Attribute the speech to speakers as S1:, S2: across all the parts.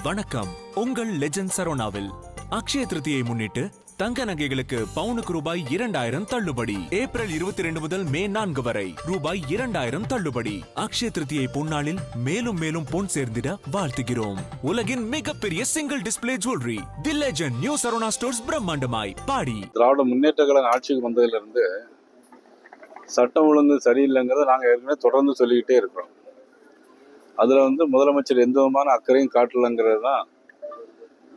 S1: வணக்கம். உங்கள் லெஜண்ட் சரோனாவில் அக்ஷய திருத்தியை முன்னிட்டு தங்க நகைகளுக்கு பவுனுக்கு ரூபாய் இரண்டாயிரம் தள்ளுபடி. ஏப்ரல் இருபத்தி ரெண்டு முதல் மே நான்கு வரை ரூபாய் இரண்டாயிரம் தள்ளுபடி. அக்ஷய திருத்தியை பொன்னாளில் மேலும் மேலும் பொன் சேர்ந்திட வாழ்த்துகிறோம். உலகின் மிகப்பெரிய single display jewellery the legend new Saravana stores பிரம்மாண்டமாய் பாடி.
S2: திராவிட முன்னேற்ற கழகம் ஆட்சிக்கு வந்ததிலிருந்து சட்டம் ஒழுங்கு சரியில்லைங்கிறத நாங்கள் ஏற்கனவே தொடர்ந்து சொல்லிக்கிட்டே இருக்கிறோம். அதில் வந்து முதலமைச்சர் எந்த விதமான அக்கறையும் காட்டலைங்கிறது தான்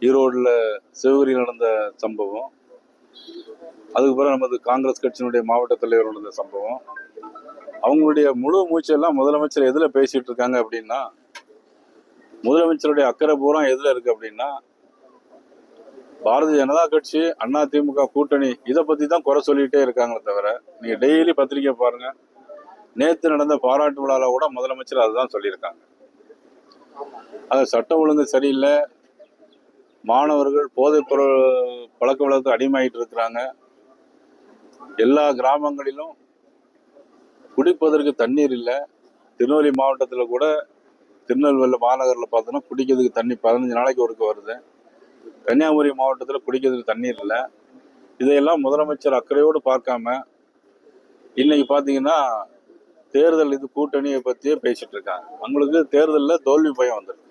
S2: ஈரோடில் சிவகிரியில் நடந்த சம்பவம். அதுக்கு பிறகு நமது காங்கிரஸ் கட்சியினுடைய மாவட்ட தலைவர் நடந்த சம்பவம். அவங்களுடைய முழு மூச்செல்லாம் முதலமைச்சர் எதில் பேசிகிட்டு இருக்காங்க அப்படின்னா முதலமைச்சருடைய அக்கறை பூரா எதில் இருக்குது அப்படின்னா பாரதிய ஜனதா கட்சி அண்ணா திமுக கூட்டணி இதை பற்றி தான் குறை சொல்லிகிட்டே இருக்காங்களே தவிர நீங்கள் டெய்லி பத்திரிக்கை பாருங்கள் நேற்று நடந்த பாராட்டு விழாவில் கூட முதலமைச்சர் அதுதான் சொல்லியிருக்காங்க. அது சட்டம் ஒழுங்கு சரியில்லை. மாணவர்கள் போதைப்பொருள் பழக்க வழக்கத்துக்கு அடிமையாயிட்டு இருக்கிறாங்க. எல்லா கிராமங்களிலும் குடிப்பதற்கு தண்ணீர் இல்லை. திருநெல்வேலி மாவட்டத்தில் கூட திருநெல்வேலி மாநகரில் பார்த்தோன்னா குடிக்கிறதுக்கு தண்ணி பதினஞ்சு நாளைக்கு ஒருக்க வருது. கன்னியாகுமரி மாவட்டத்தில் குடிக்கிறதுக்கு தண்ணீர் இல்லை. இதையெல்லாம் முதலமைச்சர் அக்கறையோடு பார்க்காம இன்னைக்கு பார்த்தீங்கன்னா தேர்தல் இது கூட்டணியை பற்றியே பேசிட்டு இருக்காங்க. அவங்களுக்கு தேர்தலில் தோல்வி பயம் வந்துருக்கு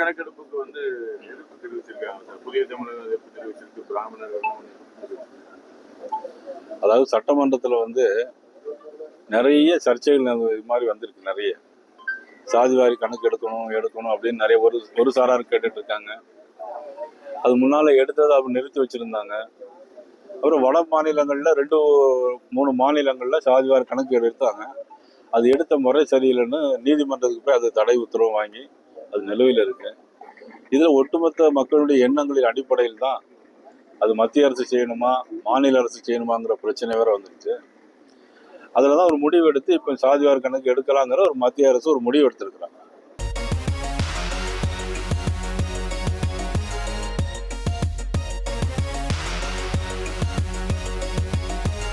S3: கணக்கெடுப்புக்கு வந்து எதிர்ப்பு தெரிவிச்சிருக்காங்க சார். புதிய தமிழகம் எதிர்ப்பு தெரிவிச்சிருக்கு. பிராமணர்கள்
S2: அதாவது சட்டமன்றத்தில் வந்து நிறைய சர்ச்சைகள் இது மாதிரி வந்திருக்கு நிறைய. சாதிவாரி கணக்கு எடுக்கணும் எடுக்கணும் அப்படின்னு நிறைய ஒரு ஒரு சாரார் கேட்டுட்டு இருக்காங்க. அது முன்னால எடுத்ததை அப்படி நிறுத்தி வச்சிருந்தாங்க. அப்புறம் வட மாநிலங்களில் ரெண்டு மூணு மாநிலங்களில் சாதிவார் கணக்கு எடுத்தாங்க அது எடுத்த முறை சரியில்லைன்னு நீதிமன்றத்துக்கு போய் அது தடை உத்தரவு வாங்கி அது நிலுவையில் இருக்கு. இதில் ஒட்டுமொத்த மக்களுடைய எண்ணங்களின் அடிப்படையில் தான் அது மத்திய அரசு செய்யணுமா மாநில அரசு செய்யணுமாங்கிற பிரச்சனை வேற வந்துருச்சு. அதில் தான் ஒரு முடிவு எடுத்து இப்போ சாதிவார கணக்கு எடுக்கலாங்கிற ஒரு மத்திய அரசு ஒரு முடிவு எடுத்திருக்கிறாங்க.